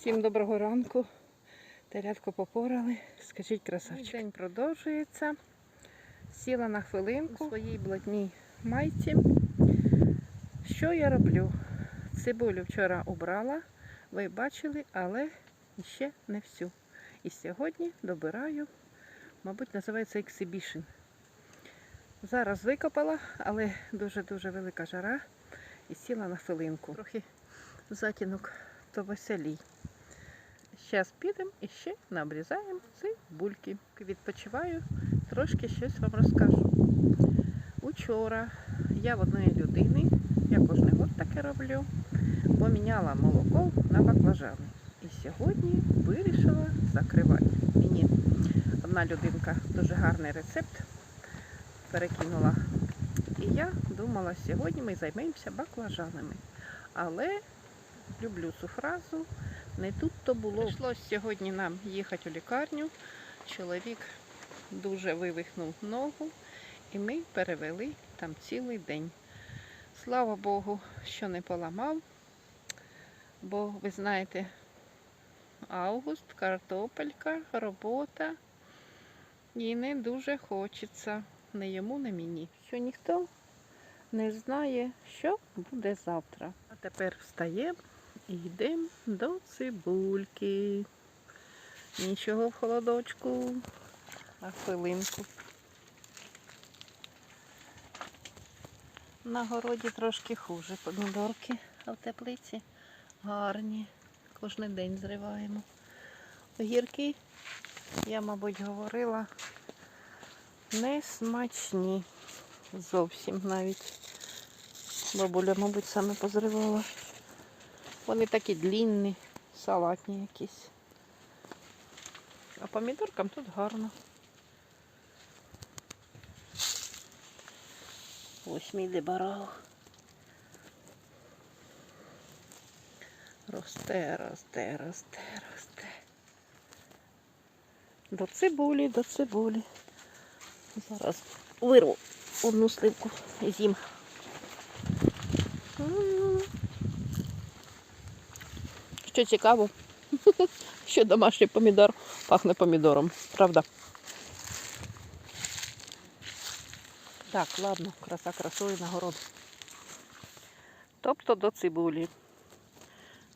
Всім доброго ранку. Телятко попорали. Скажіть, красавчик. День продовжується. Сіла на хвилинку у своїй блатній майці. Що я роблю? Цибулю вчора убрала, ви бачили, але ще не всю. І сьогодні добираю, мабуть, називається exhibition. Зараз викопала, але дуже-дуже велика жара і сіла на хвилинку. Трохи затінок то веселій. Зараз підемо і ще наобрізаємо цибульки. Відпочиваю, трошки щось вам розкажу. Учора я в одної людини, я кожен год таке роблю, поміняла молоко на баклажани. І сьогодні вирішила закривати. Мені одна людинка дуже гарний рецепт перекинула. І я думала, сьогодні ми займемося баклажанами. Але люблю цю фразу. Не тут то було. Прийшлось сьогодні нам їхати у лікарню. Чоловік дуже вивихнув ногу, і ми перевели там цілий день. Слава Богу, що не поламав, бо ви знаєте, август, картопелька, робота. І не дуже хочеться не йому, не мені. Що ніхто не знає, що буде завтра. А тепер встаємо йдемо до цибульки. Нічого в холодочку, а хвилинку. На городі трошки хуже помідорки, а в теплиці гарні. Кожен день зриваємо. Огірки, я, мабуть, говорила, не смачні. Зовсім навіть. Бабуля, мабуть, саме позривала. Вони такі длінні, салатні якісь. А помідоркам тут гарно. Ось мій дебарал. Росте, росте, росте, росте. До цибулі, до цибулі. Зараз вирву одну сливку і з'їм. Що цікаво, що домашній помідор пахне помідором, правда? Так, ладно, краса красою на город. Тобто до цибулі.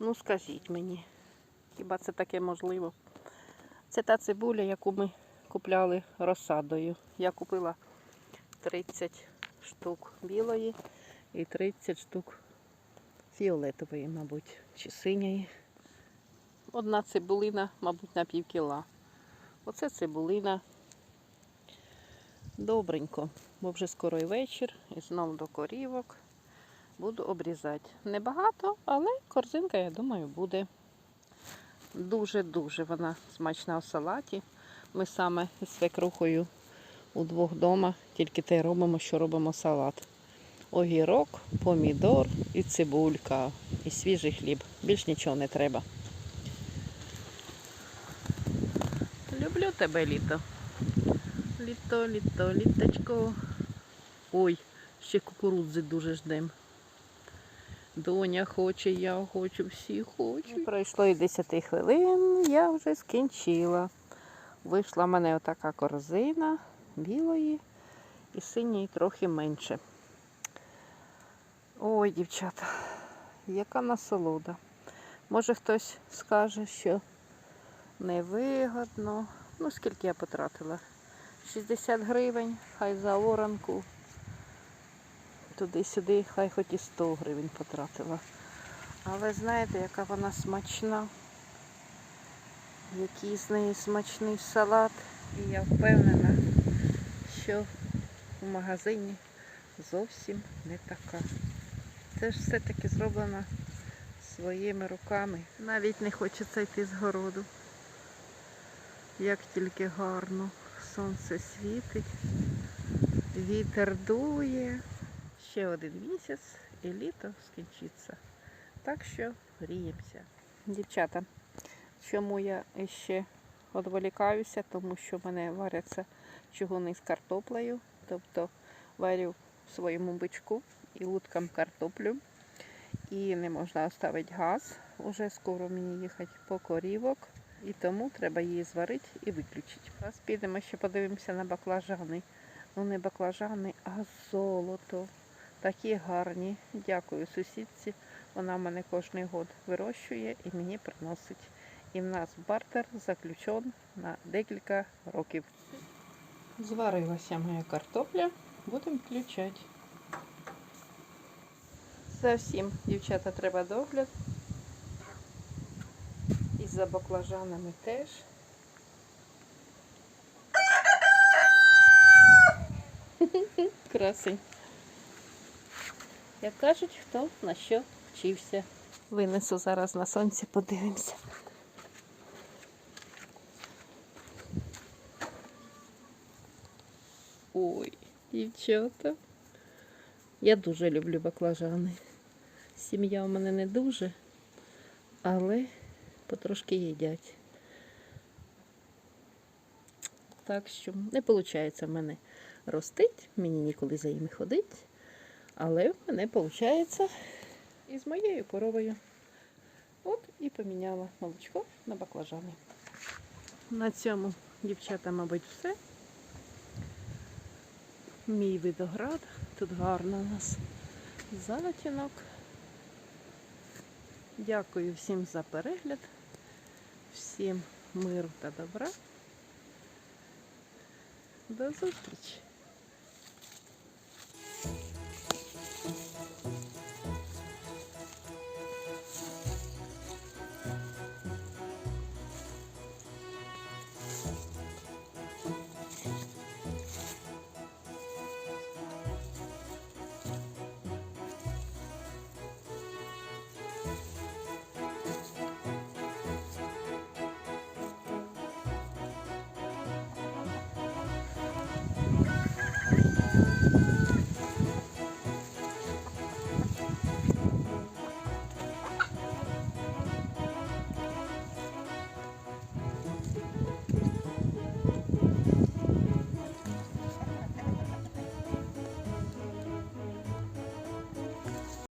Ну скажіть мені, хіба це таке можливо? Це та цибуля, яку ми купляли розсадою. Я купила 30 штук білої і 30 штук фіолетової, мабуть, чи синьої. Одна цибулина, мабуть, на пів кіла. Оце цибулина. Добренько, бо вже скоро і вечір, і знов до корівок. Буду обрізати. Небагато, але корзинка, я думаю, буде. Дуже-дуже вона смачна в салаті. Ми саме з свекрухою удвох вдома тільки те робимо, що робимо салат. Огірок, помідор і цибулька, і свіжий хліб. Більш нічого не треба. Люблю тебе, літо. Літо, літо, літочко. Ой, ще кукурудзи дуже ждем. Доня хоче, я хочу, всі хочуть. Пройшло і 10 хвилин, я вже скінчила. Вийшла в мене отака корзина білої і синьої трохи менше. Ой, дівчата, яка насолода. Може хтось скаже, що невигодно. Ну, скільки я потратила? 60 гривень, хай за оранку. Туди-сюди, хай хоч і 100 гривень потратила. Але знаєте, яка вона смачна. Який з неї смачний салат. І я впевнена, що в магазині зовсім не така. Це ж все-таки зроблено своїми руками. Навіть не хочеться йти з городу. Як тільки гарно. Сонце світить, вітер дує. Ще один місяць і літо скінчиться. Так що гріємося. Дівчата, чому я ще відволікаюся, тому що в мене варяться чугуни з картоплею, тобто варю в своєму бичку і луткам картоплю. І не можна оставити газ. Уже скоро мені їхати по корівок. І тому треба її зварити і виключити. Зараз підемо ще подивимося на баклажани. Ну не баклажани, а золото. Такі гарні. Дякую сусідці. Вона в мене кожен год вирощує і мені приносить. І в нас бартер заключен на декілька років. Зварилася моя картопля, будемо включати. За всім, дівчата, треба догляд. За баклажанами теж. Красень. Як кажуть, хто на що вчився. Винесу зараз на сонці, подивимося. Ой, дівчата. Я дуже люблю баклажани. Сім'я у мене не дуже, але потрошки їдять. Так що не виходить в мене ростить, мені ніколи за ними ходить. Але в мене виходить із моєю коровою. От і поміняла молочко на баклажани. На цьому, дівчата, мабуть, все. Мій видоград. Тут гарно у нас затінок. Дякую всім за перегляд, всім миру та добра. До зустрічі!